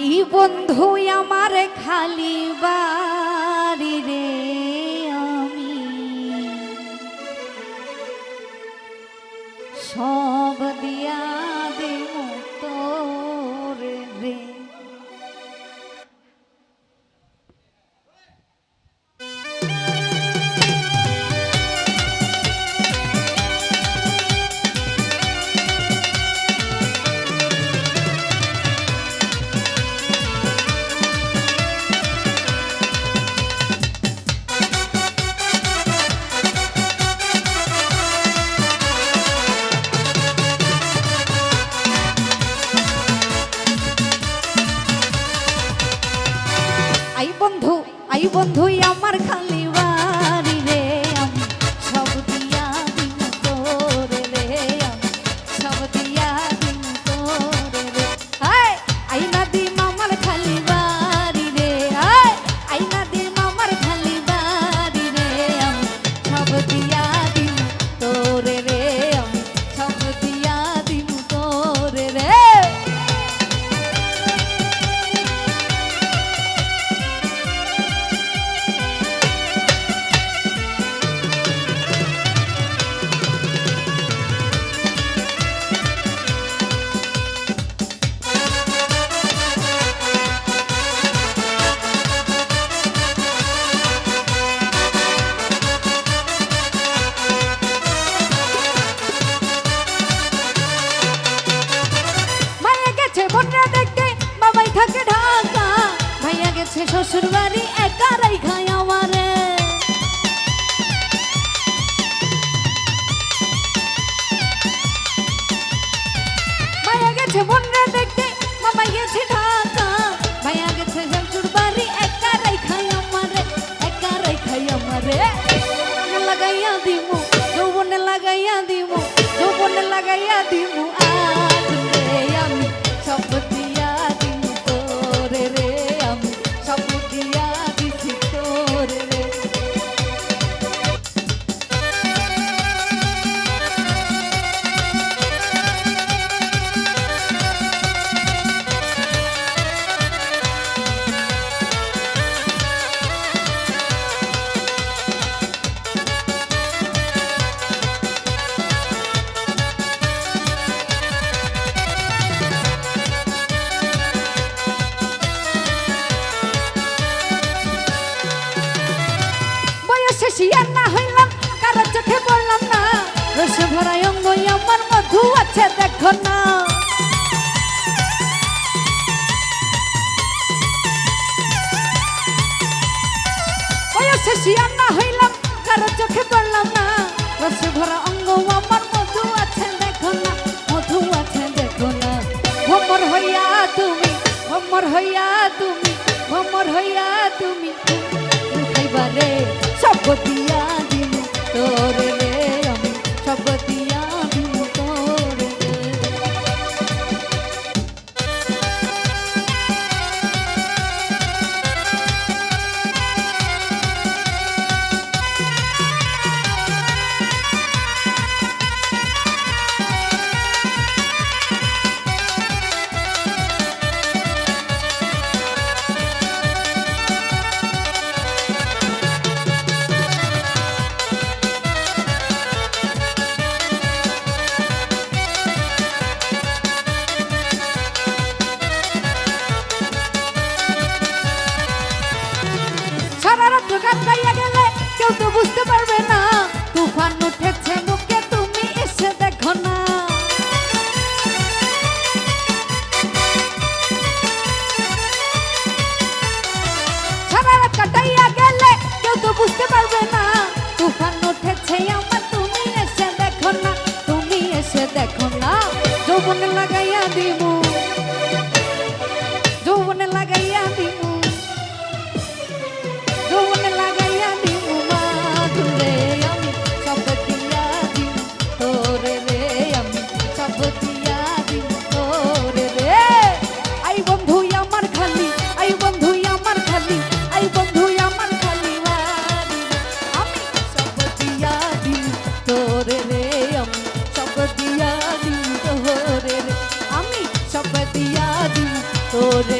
I বন্ধু আমার খালি বন্ধু আই বন্ধু আমার খালি। গেছে শ্বশুর বাড়ি একারাই খায় আমারে। মায়া গেছে বন্যা দেখতে বাবাই গেছে ঢাকা। ভাইয়া গেছে শ্বশুর বাড়ি একারাই খায় আমারে, একারাই খায় আমারে। লাগাইয়া দিমু বয়সে শিয়ার না হইলাম, কারও চোখে পড়লাম না। রসে ভরাই অঙ্গ আমার মধু আছে, দেখো না। শিয়ার না হইলাম, কারও চোখে পড়লাম না। রসে ভরা অঙ্গ আমার মধু আছে, দেখো না, মধু আছে, দেখো না। ভমর হইয়া তুমি, ভমর হইয়া তুমি, ভমর হইয়া তুমি খাইবারে সব দিন তোরে কেউ তো বুঝতে পারবে না। তুফান উঠেছে মুখে, তুমি এসে দেখো না। সারা তুমি এসে দেখো না, তুমি লাগাইয়া দিব सपतिया दी तोरे